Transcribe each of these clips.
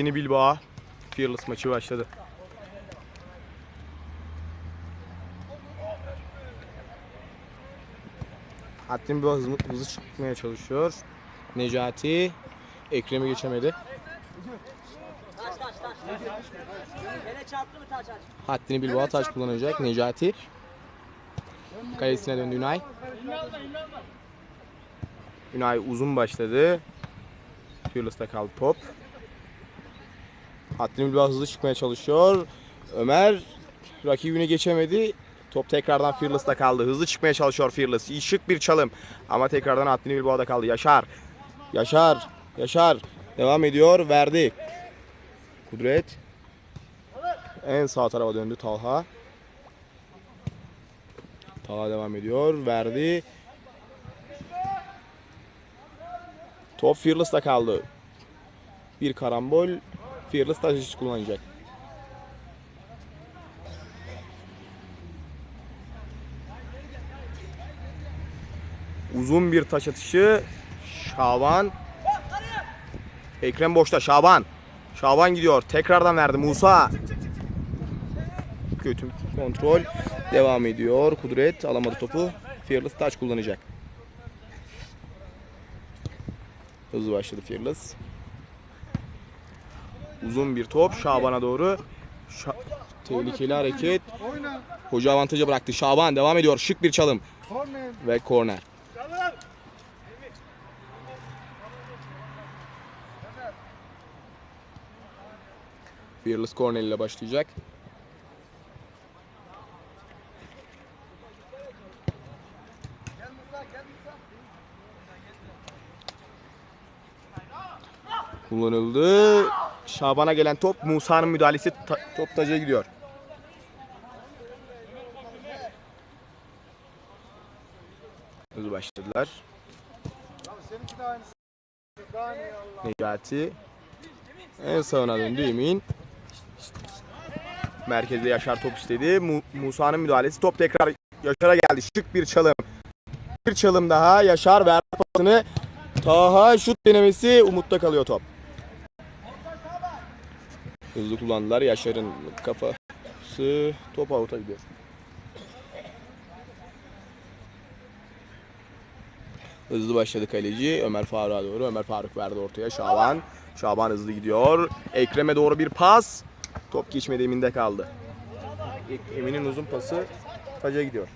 Haddini Bilbao. Fearless maçı başladı. Haddini Bilbao hızlı, hızlı çıkmaya çalışıyor. Necati Ekrem'i geçemedi. Taş taş taş. Taş? Haddini Bilbao taç kullanacak. Necati. Kalesine döndü Ünay. Ünay uzun başladı. Fearless'ta kaldı top. Haddini Bilbao hızlı çıkmaya çalışıyor. Ömer rakibini geçemedi. Top tekrardan Fearless'ta kaldı. Hızlı çıkmaya çalışıyor Fearless. İyi şık bir çalım. Ama tekrardan Haddini Bilbao'da kaldı. Yaşar. Yaşar. Yaşar. Devam ediyor. Verdi. Kudret. En sağ tarafa döndü Talha. Talha devam ediyor. Verdi. Top Fearless'ta kaldı. Bir karambol. Fearless taş atışı kullanacak. Uzun bir taş atışı. Şaban. Ekrem boşta. Şaban. Şaban gidiyor. Tekrardan verdi Musa. Kötü kontrol devam ediyor. Kudret alamadı topu. Fearless taç kullanacak. Hızlı başladı Fearless. Uzun bir top Şaban'a doğru. Şa- tehlikeli hareket. Hoca avantaja bıraktı. Şaban devam ediyor. Şık bir çalım. Ve korner. Fearless corner ile başlayacak. Kullanıldı. Şaban'a gelen top Musa'nın müdahalesi ta- top taca gidiyor. Hızlı başladılar. Necati en sağına döndü Emin. Merkezde Yaşar top istedi. Mu- Musa'nın müdahalesi top tekrar Yaşar'a geldi. Şık bir çalım. Bir çalım daha. Yaşar verdi pasını. Taha şut denemesi Umut'ta kalıyor top. Hızlı kullandılar. Yaşar'ın kafası top out'a gidiyor. Hızlı başladı kaleci. Ömer Faruk'a doğru. Ömer Faruk verdi ortaya. Şaban. Şaban hızlı gidiyor. Ekrem'e doğru bir pas. Top geçmedi Emin'de kaldı. Emin'in uzun pası taca gidiyor.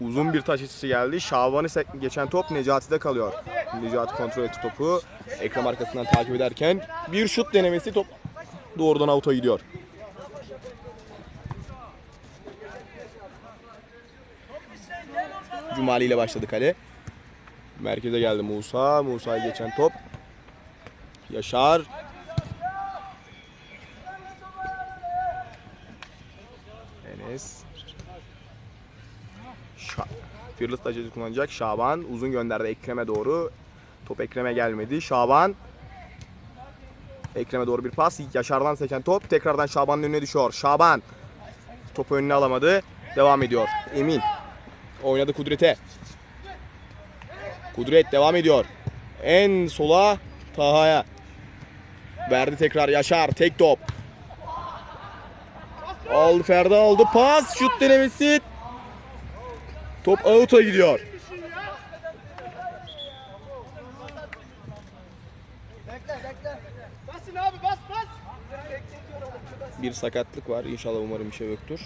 Uzun bir taş açısı geldi. Şaban'ı sek- geçen top Necati'de kalıyor. Necati kontrol etti topu. Ekrem arkasından takip ederken bir şut denemesi top doğrudan out'a gidiyor. Cumali ile başladı kale. Merkeze geldi Musa. Musa'yı geçen top. Yaşar. Enes. Şa Fearless tacıcı kullanacak. Şaban uzun gönderdi Ekrem'e doğru. Top Ekrem'e gelmedi. Şaban. Ekrem'e doğru bir pas. Yaşar'dan seken top. Tekrardan Şaban'ın önüne düşüyor. Şaban. Topu önüne alamadı. Devam ediyor. Emin. Oynadı Kudret'e. Kudret devam ediyor. En sola Taha'ya. Verdi tekrar Yaşar. Tek top. Aldı Ferdi aldı. Pas. Şut denemesi. Top out'a gidiyor. Bir sakatlık var. İnşallah umarım bir şey yoktur.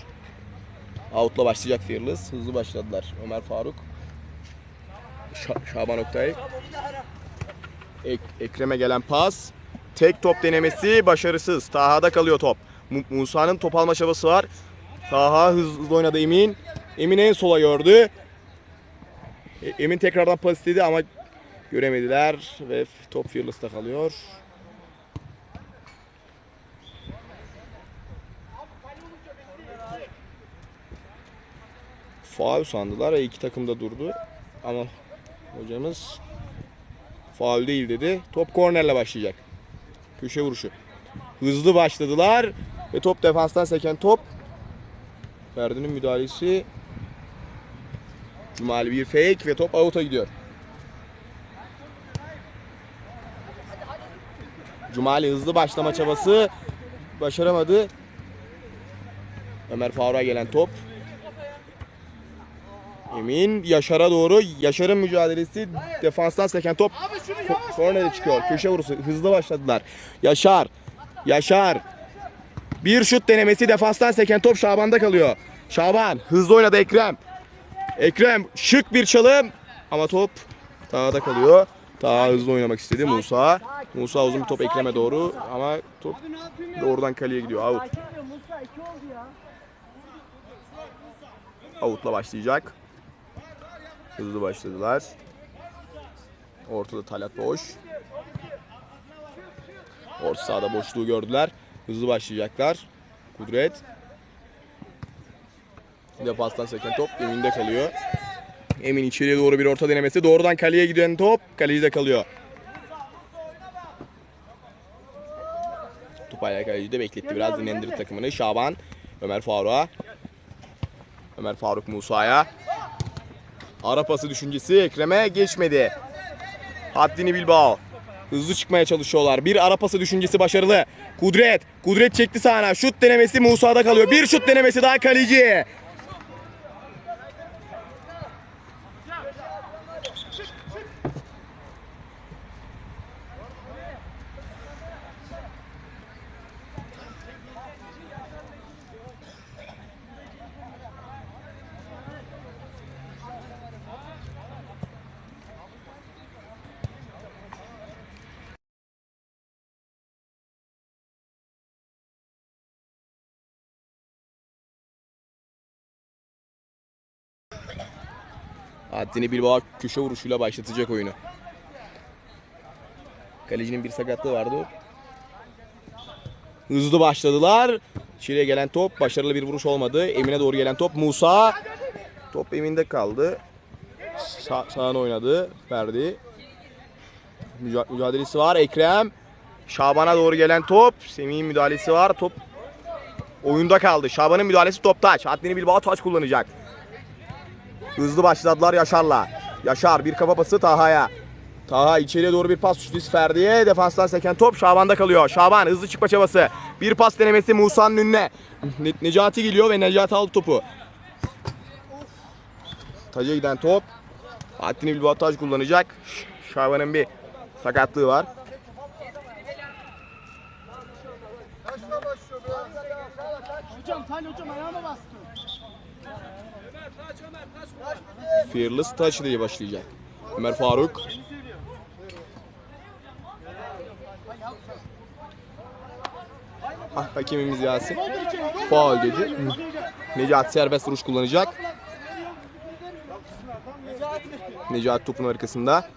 Out'la başlayacak Fearless. Hızlı başladılar. Ömer Faruk. Şa- Şaban Oktay. Ek- Ekrem'e gelen pas. Tek top denemesi başarısız. Taha'da kalıyor top. Mu- Musa'nın top alma çabası var. Taha hızlı oynadı Emin. Emin en sola gördü. E- Emin tekrardan pas istedi ama göremediler ve top Fearless'ta kalıyor. faul sandılar iki takım da durdu. Ama hocamız faul değil dedi. Top kornerle başlayacak. Köşe vuruşu. Hızlı başladılar ve top defanstan seken top. Ferdi'nin müdahalesi. Cumali bir fake ve top out'a gidiyor. Cumali hızlı başlama çabası başaramadı. Ömer Faruk'a gelen top. Emin Yaşar'a doğru. Yaşar'ın mücadelesi defanstan seken top kornere çıkıyor. Köşe vurusu. Hızlı başladılar. Yaşar. Yaşar. Bir şut denemesi defanstan seken top Şaban'da kalıyor. Şaban hızlı oynadı Ekrem. Ekrem şık bir çalım ama top Taha'da kalıyor. Taha hızlı oynamak istedi Musa. Musa uzun bir top Ekrem'e doğru ama top doğrudan kaleye gidiyor. Out. Sakin ol Musa 2 oldu ya. Out'la başlayacak. Hızlı başladılar. Ortada Talat boş. Orta sahada boşluğu gördüler. Hızlı başlayacaklar. Kudret. Defanstan seken top Emin'de kalıyor. Emin içeriye doğru bir orta denemesi. Doğrudan kaleye giden top kalecide kalıyor. Tupayla kaleci de bekletti biraz dinlendirdi takımını. Şaban Ömer Faruk'a. Ömer Faruk Musa'ya. Ara pası düşüncesi Ekrem'e geçmedi. Haddini Bilbao. Hızlı çıkmaya çalışıyorlar. Bir ara pası düşüncesi başarılı. Kudret. Kudret çekti sahne. Şut denemesi Musa'da kalıyor. Bir şut denemesi daha kaleci. Haddini Bilbao köşe vuruşuyla başlatacak oyunu. Kalecinin bir sakatlığı vardı. Hızlı başladılar. İçeriye gelen top başarılı bir vuruş olmadı. Emin'e doğru gelen top Musa. Top Emin'de kaldı. Sa sağına oynadı. Ferdi. Müca- mücadelesi var. Ekrem. Şaban'a doğru gelen top. Semih'in müdahalesi var. Top oyunda kaldı. Şaban'ın müdahalesi top taç. Haddini Bilbao taç kullanacak. Hızlı başladılar Yaşar'la. Yaşar bir kafa pası Taha'ya. Taha içeriye doğru bir pas şutu Ferdi'ye. Defanstan seken top Şaban'da kalıyor. Şaban hızlı çıkma çabası. Bir pas denemesi Musa'nın önüne. Ne- Necati geliyor ve Necati aldı topu. Taca giden top. Haddini Bilbao taç kullanacak. Şaban'ın bir sakatlığı var. Hocam hocam ayağıma bastı. Fearless Touch diye başlayacak. Ömer Faruk. Ha, hakemimiz Yasin. Faul dedi. Necati serbest vuruş kullanacak. Necati topun arkasında.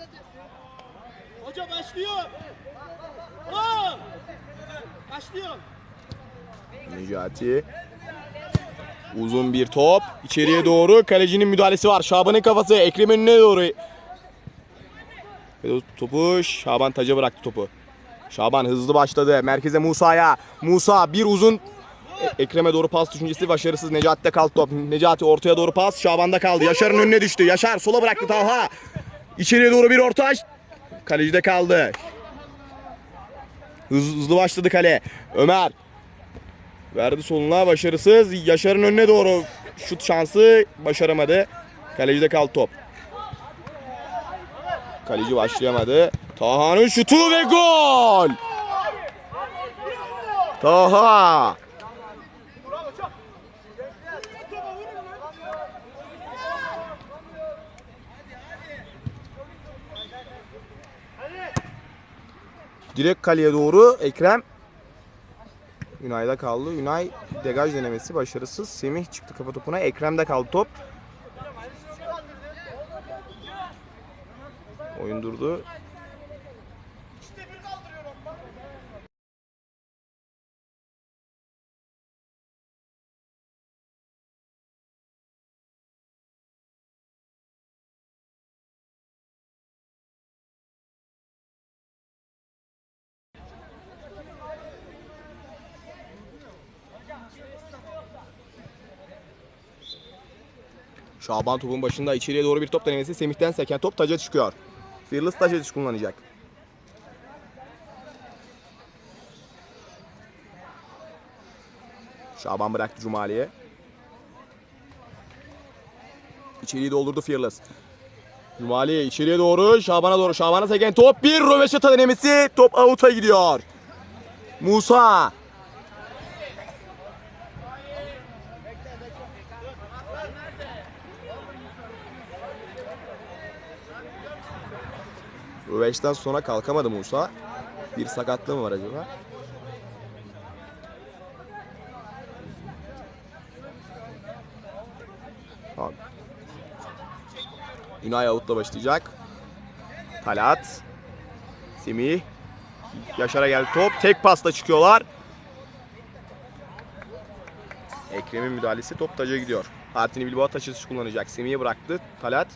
Hoca başlıyor. Başlıyor. Necati. Uzun bir top. içeriye doğru. Kalecinin müdahalesi var. Şaban'ın kafası Ekrem önüne doğru. Topu Şaban taca bıraktı topu. Şaban hızlı başladı. Merkeze Musa'ya. Musa bir uzun E- Ekrem'e doğru pas düşüncesi başarısız. Necati'de kaldı top. Necati ortaya doğru pas. Şaban'da kaldı. Yaşar'ın önüne düştü. Yaşar sola bıraktı Talha. İçeriye doğru bir orta. Kalecide kaldı. Hız- hızlı başladı kale. Ömer Verdi soluna başarısız. Yaşar'ın önüne doğru şut şansı başaramadı. Kalecide kaldı top. Kaleci başlayamadı. Taha'nın şutu ve gol! Taha! Direkt kaleye doğru Ekrem Ünay'da kaldı. Ünay degaj denemesi başarısız. Semih çıktı kafa topuna. Ekrem'de kaldı top. Oyun durdu. Şaban topun başında içeriye doğru bir top denemesi. Semih'ten seken top taca çıkıyor. Fearless taca kullanacak. Şaban bıraktı Cumali'ye. İçeriği doldurdu Fearless. Cumali içeriye doğru Şaban'a doğru Şaban'a seken top bir röveşata denemesi top out'a gidiyor. Musa Röveşten sonra kalkamadı Musa. Bir sakatlığı mı var acaba? Tamam. Ünay Avut'la başlayacak. Talat. Semih. Yaşar'a geldi top. Tek pasla çıkıyorlar. Ekrem'in müdahalesi top taca gidiyor. Artini Bilbao taşısı kullanacak. Semih'i bıraktı. Talat.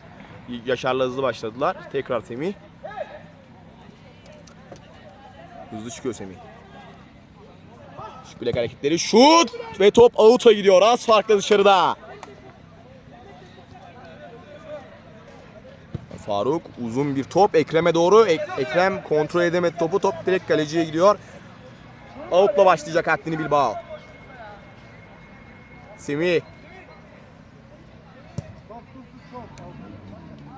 Yaşar'la hızlı başladılar. Tekrar Semih. Hızlı çıkıyor Semih. Şık bilek hareketleri. Şut! Ve top out'a gidiyor. Az farklı dışarıda. Faruk uzun bir top Ekrem'e doğru. Ek- Ekrem kontrol edemedi topu. Top direkt kaleciye gidiyor. Out'la başlayacak Haddini Bilbao. Semih.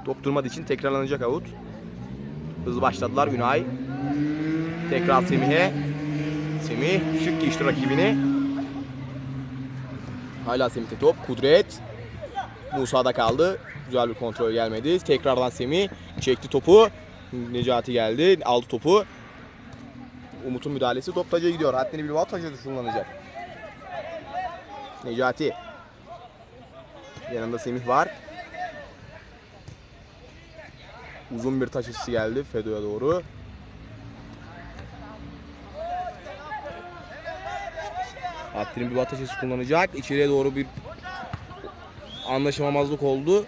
Top durmadığı için tekrarlanacak out. Hızlı başladılar Ünay. Tekrar Semih'e. Semih şık geçti rakibini. Hala Semih'te top. Kudret. Musa'da kaldı. Güzel bir kontrol gelmedi. Tekrardan Semih çekti topu. Necati geldi. Aldı topu. Umut'un müdahalesi top taca gidiyor. Haddini bir taca kullanacak. Necati. Yanında Semih var. Uzun bir atışı geldi Fedo'ya doğru. Haddini bir atışı kullanacak. İçeriye doğru bir anlaşamamazlık oldu.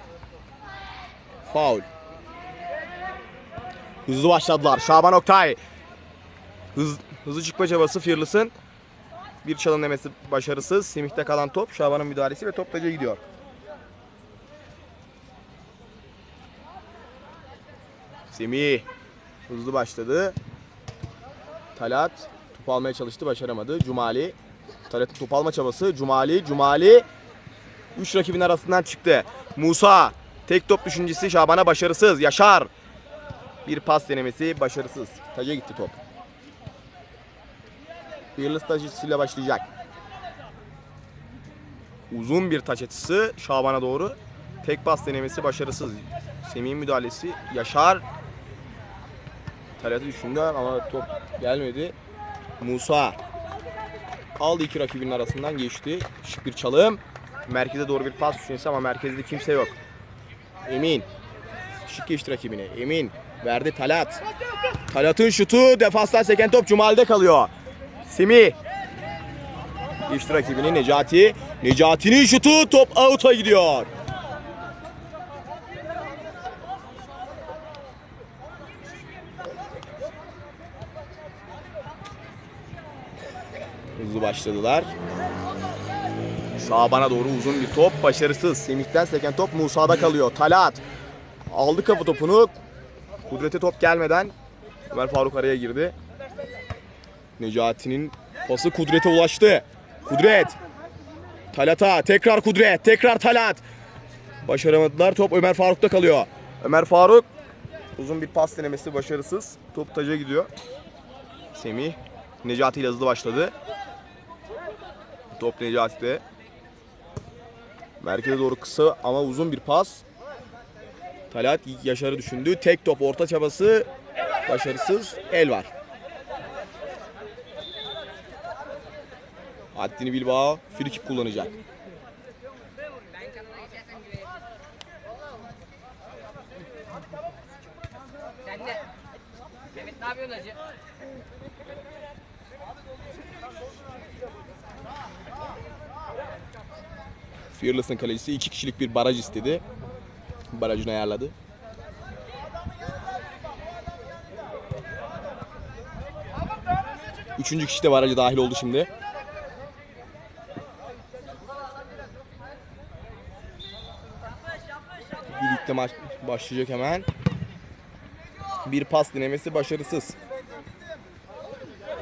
Faul. Hızlı başladılar. Şaban Oktay. Hız, hızlı çıkma çabası Fearless'ın. Bir çalım demesi başarısız. Semih'te kalan top. Şaban'ın müdahalesi ve top taca gidiyor. Semih hızlı başladı. Talat top almaya çalıştı başaramadı. Cumali Talat'ın top alma çabası. Cumali, Cumali 3 rakibin arasından çıktı. Musa tek top düşüncesi Şaban'a başarısız. Yaşar bir pas denemesi başarısız. Taca gitti top. Fearless taç açısıyla başlayacak. Uzun bir taç açısı Şaban'a doğru. Tek pas denemesi başarısız. Semih'in müdahalesi Yaşar Talat'ı düşündü ama top gelmedi. Musa aldı iki rakibinin arasından geçti. Şık bir çalım. Merkeze doğru bir pas düşüncesi ama merkezde kimse yok. Emin. Şık geçti rakibine. Emin. Verdi Talat. Talat'ın şutu defanstan seken top Cumali'de kalıyor. Semih. Geçti rakibini Necati. Necati'nin şutu top out'a gidiyor. Hızlı başladılar. Şaban'a doğru uzun bir top. Başarısız. Semih'ten seken top Musa'da kalıyor. Talat. Aldı kafa topunu. Kudret'e top gelmeden Ömer Faruk araya girdi. Necati'nin pası Kudret'e ulaştı. Kudret. Talat'a. Tekrar Kudret. Tekrar Talat. Başaramadılar. Top Ömer Faruk'ta kalıyor. Ömer Faruk uzun bir pas denemesi başarısız. Top taca gidiyor. Semih Necati ile hızlı başladı. Top Necati'de. Merkeze doğru kısa ama uzun bir pas. Talat Yaşar'ı düşündü. Tek top orta çabası başarısız. El var. Haddini Bilbao frikik kullanacak. Ne yapıyorsun hacı? Fearless'ın kalecisi iki kişilik bir baraj istedi. Barajını ayarladı. Üçüncü kişi de baraja dahil oldu şimdi. Birlikte maç başlayacak hemen. Bir pas denemesi başarısız.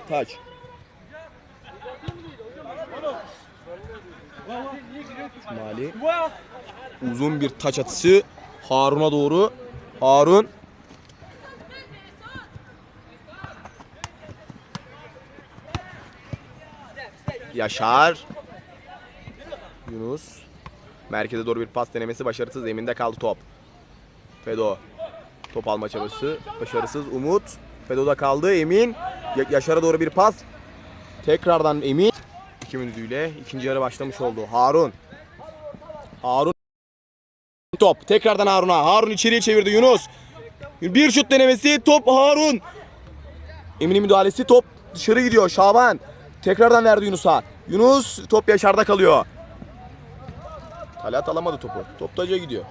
Taç. Cumali. Uzun bir taç atışı Harun'a doğru. Harun Yaşar. Yunus. Merkeze doğru bir pas denemesi başarısız. Eminde kaldı top. Fedo. Top alma çabası. Başarısız. Umut. Fedo'da kaldı. Emin. Ya- Yaşar'a doğru bir pas. Tekrardan Emin. İki minütüyle ikinci yarı başlamış oldu. Harun. Harun. Top. Tekrardan Harun'a. Harun içeriye çevirdi Yunus. Bir şut denemesi. Top Harun. Emin'in müdahalesi. Top dışarı gidiyor. Şaban. Tekrardan verdi Yunus'a. Yunus top Yaşar'da kalıyor. Talat alamadı topu. Top taca gidiyor.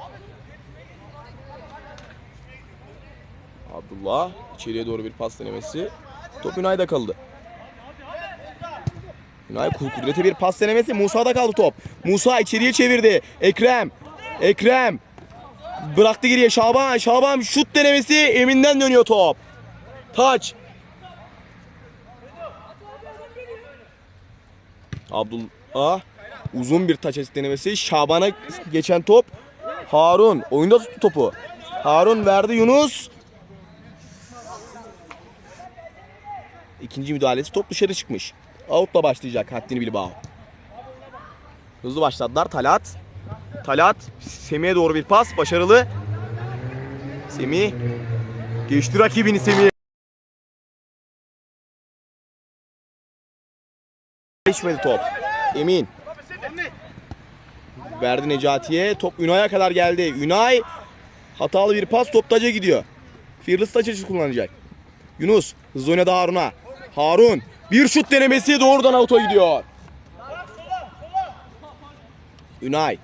Abdullah içeriye doğru bir pas denemesi. Top Ünay'da kaldı. Ünay kudrete bir pas denemesi. Musa'da kaldı top. Musa içeriye çevirdi. Ekrem. Ekrem. Bıraktı geriye Şaban. Şaban şut denemesi. Emin'den dönüyor top. Taç. Abdullah uzun bir taç denemesi. Şaban'a geçen top. Harun oyunda tuttu topu. Harun verdi Yunus. İkinci müdahalesi top dışarı çıkmış. Out'la başlayacak Haddini Bilbao. Hızlı başladılar. Talat. Talat. Semih'e doğru bir pas. Başarılı. Semih. Geçti rakibini Semih. Geçmedi top. Emin. Verdi Necati'ye. Top Ünay'a kadar geldi. Ünay hatalı bir pas top taca gidiyor. Fearless taç kullanacak. Yunus hızlı oynadı Harun'a. Harun bir şut denemesi doğrudan out'a gidiyor. Ünay.